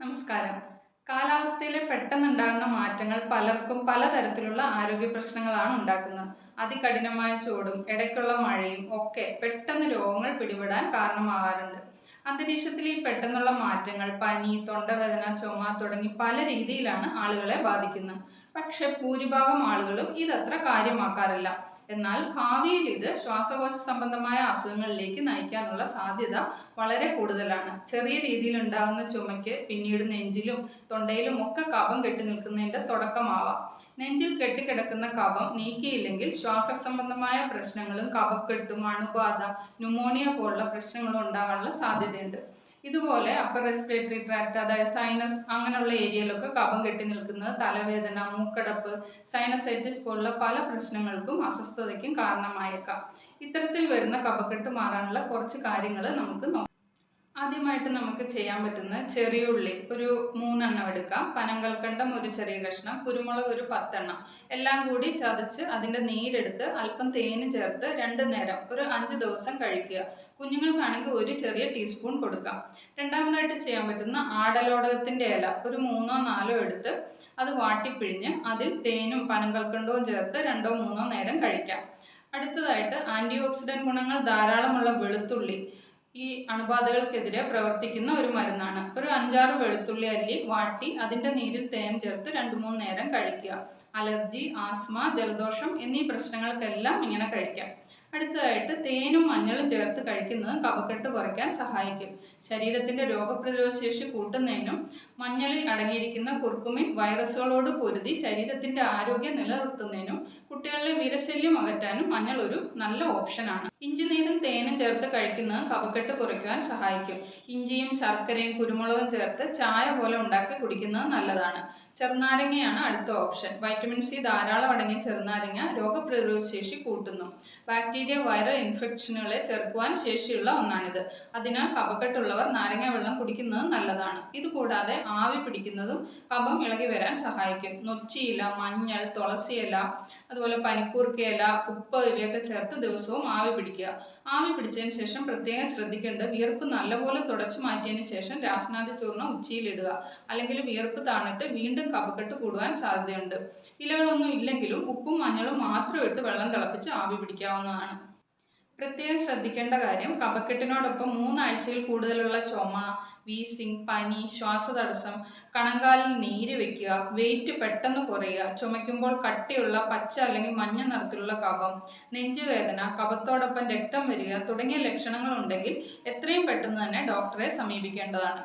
നമസ്കാരം. കാലാവസ്ഥയിലെ പെട്ടെന്നുണ്ടാകുന്ന മാറ്റങ്ങൾ പലർക്കും പലതരത്തിലുള്ള ആരോഗ്യ പ്രശ്നങ്ങളാണ് ഉണ്ടാക്കുന്നത്. അതികഠിനമായ ചൂടും ഇടയ്ക്കുള്ള മഴയും ഒക്കെ പെട്ടെന്ന് രോഗങ്ങൾ പിടിപെടാൻ കാരണമാകാറുണ്ട്. അന്തരീക്ഷത്തിൽ ഈ പെട്ടെന്നുള്ള മാറ്റങ്ങൾ പനി തൊണ്ടവേദന ചുമ തുടങ്ങി പല രീതിയിലാണ് ആളുകളെ ബാധിക്കുന്നത്. പക്ഷെ ഭൂരിഭാഗം ആളുകളും ഇതത്ര കാര്യമാക്കാറില്ല. എന്നാൽ ഭാവിയിൽ ഇത് ശ്വാസകോശ സംബന്ധമായ അസുഖങ്ങളിലേക്ക് നയിക്കാനുള്ള സാധ്യത വളരെ കൂടുതലാണ്. ചെറിയ രീതിയിൽ ഉണ്ടാകുന്ന ചുമയ്ക്ക് പിന്നീട് നെഞ്ചിലും തൊണ്ടയിലും ഒക്കെ കഫം കെട്ടി നിൽക്കുന്നതിന്റെ തുടക്കമാവാം. നെഞ്ചിൽ കെട്ടിക്കിടക്കുന്ന കഫം നീക്കിയില്ലെങ്കിൽ ശ്വാസ സംബന്ധമായ പ്രശ്നങ്ങളും കഫക്കെട്ടും അണുബാധ ന്യൂമോണിയ പോലുള്ള പ്രശ്നങ്ങളും ഉണ്ടാകാനുള്ള സാധ്യതയുണ്ട്. ഇതുപോലെ അപ്പർ റെസ്പിറേറ്ററി ട്രാക്ട് അതായത് സൈനസ് അങ്ങനെയുള്ള ഏരിയയിലൊക്കെ കഫം കെട്ടി നിൽക്കുന്നത് തലവേദന മൂക്കടപ്പ് സൈനസൈറ്റിസ് പോലുള്ള പല പ്രശ്നങ്ങൾക്കും അസ്വസ്ഥതയ്ക്കും കാരണമായേക്കാം. ഇത്തരത്തിൽ വരുന്ന കഫക്കെട്ട് മാറാനുള്ള കുറച്ച് കാര്യങ്ങൾ നമുക്ക് നോക്കാം. ആദ്യമായിട്ട് നമുക്ക് ചെയ്യാൻ പറ്റുന്ന ചെറിയ ഉള്ളി ഒരു മൂന്നെണ്ണം എടുക്കാം. പനങ്കൽക്കണ്ടം ഒരു ചെറിയ കഷ്ണം കുരുമുളക് ഒരു പത്തെണ്ണം. എല്ലാം കൂടി ചതച്ച് അതിന്റെ നീരെടുത്ത് അല്പം തേന് ചേർത്ത് രണ്ട് നേരം ഒരു അഞ്ച് ദിവസം കഴിക്കുക. കുഞ്ഞുങ്ങൾക്കാണെങ്കിൽ ഒരു ചെറിയ ടീസ്പൂൺ കൊടുക്കാം. രണ്ടാമതായിട്ട് ചെയ്യാൻ പറ്റുന്ന ആടലോടകത്തിന്റെ ഇല ഒരു മൂന്നോ നാലോ എടുത്ത് അത് വാട്ടിപ്പിഴിഞ്ഞ് അതിൽ തേനും പനങ്കൽക്കണ്ടവും ചേർത്ത് രണ്ടോ മൂന്നോ നേരം കഴിക്കാം. അടുത്തതായിട്ട് ആന്റി ഓക്സിഡന്റ് ഗുണങ്ങൾ ധാരാളമുള്ള വെളുത്തുള്ളി ഈ അണുബാധകൾക്കെതിരെ പ്രവർത്തിക്കുന്ന ഒരു മരുന്നാണ്. ഒരു അഞ്ചാറ് വെളുത്തുള്ളി അല്ലി വാട്ടി അതിന്റെ നീരിൽ തേൻ ചേർത്ത് രണ്ട് മൂന്ന് നേരം കഴിക്കുക. അലർജി ആസ്മ ജലദോഷം എന്നീ പ്രശ്നങ്ങൾക്കെല്ലാം ഇങ്ങനെ കഴിക്കാം. അടുത്തതായിട്ട് തേനും മഞ്ഞളും ചേർത്ത് കഴിക്കുന്നത് കഫക്കെട്ട് കുറയ്ക്കാൻ സഹായിക്കും. ശരീരത്തിന്റെ രോഗപ്രതിരോധ ശേഷി കൂട്ടുന്നതിനും മഞ്ഞളിൽ അടങ്ങിയിരിക്കുന്ന കുർക്കുമിൻ വൈറസുകളോട് പൊരുതി ശരീരത്തിന്റെ ആരോഗ്യം നിലനിർത്തുന്നതിനും കുട്ടികളിലെ വിരശല്യം അകറ്റാനും മഞ്ഞൾ ഒരു നല്ല ഓപ്ഷനാണ്. ഇഞ്ചി നീരും തേനും ചേർത്ത് കഴിക്കുന്നത് കഫക്കെട്ട് കുറയ്ക്കുവാൻ സഹായിക്കും. ഇഞ്ചിയും ശർക്കരയും കുരുമുളകും ചേർത്ത് ചായ പോലെ ഉണ്ടാക്കി കുടിക്കുന്നത് നല്ലതാണ്. ചെറുനാരങ്ങയാണ് അടുത്ത ഓപ്ഷൻ. വൈറ്റമിൻ സി ധാരാളം അടങ്ങിയ ചെറുനാരങ്ങ രോഗപ്രതിരോധ ശേഷി കൂട്ടുന്നു. ബാക്ടീരിയ വൈറൽ ഇൻഫെക്ഷനുകളെ ചെറുക്കുവാൻ ശേഷിയുള്ള ഒന്നാണിത്. അതിനാൽ കഫക്കെട്ടുള്ളവർ നാരങ്ങ വെള്ളം കുടിക്കുന്നത് നല്ലതാണ്. ഇതുകൂടാതെ ആവി പിടിക്കുന്നതും കഫം ഇളകി വരാൻ സഹായിക്കും. നൊച്ചിയില മഞ്ഞൾ തുളസിയില അതുപോലെ പനിക്കൂർക്കയില ഉപ്പ് ഇവയൊക്കെ ചേർത്ത് ദിവസവും ആവി പിടിക്കുക. ആവി പിടിച്ചതിന് ശേഷം പ്രത്യേകം ശ്രദ്ധിക്കേണ്ടത് വിയർപ്പ് നല്ലപോലെ തുടച്ചു മാറ്റിയതിന് ശേഷം രാസനാഥ ചൂർണം ഉച്ചിയിലിടുക. അല്ലെങ്കിൽ വിയർപ്പ് താണിട്ട് വീണ്ടും കപക്കെട്ട് കൂടുവാൻ സാധ്യതയുണ്ട്. ഇലകളൊന്നും ഇല്ലെങ്കിലും ഉപ്പും മഞ്ഞളും മാത്രം ഇട്ട് വെള്ളം തിളപ്പിച്ച് ആവി പിടിക്കാവുന്നതാണ്. പ്രത്യേകം ശ്രദ്ധിക്കേണ്ട കാര്യം കഫക്കെട്ടിനോടൊപ്പം മൂന്നാഴ്ചയിൽ കൂടുതലുള്ള ചുമ വീസിങ് പനി ശ്വാസതടസ്സം കണങ്കാലിൽ നീര് വെക്കുക വെയിറ്റ് പെട്ടെന്ന് കുറയുക ചുമയ്ക്കുമ്പോൾ കട്ടിയുള്ള പച്ച അല്ലെങ്കിൽ മഞ്ഞ നിറത്തിലുള്ള കഫം നെഞ്ചുവേദന കഫത്തോടൊപ്പം രക്തം വരിക തുടങ്ങിയ ലക്ഷണങ്ങൾ ഉണ്ടെങ്കിൽ എത്രയും പെട്ടെന്ന് തന്നെ ഡോക്ടറെ സമീപിക്കേണ്ടതാണ്.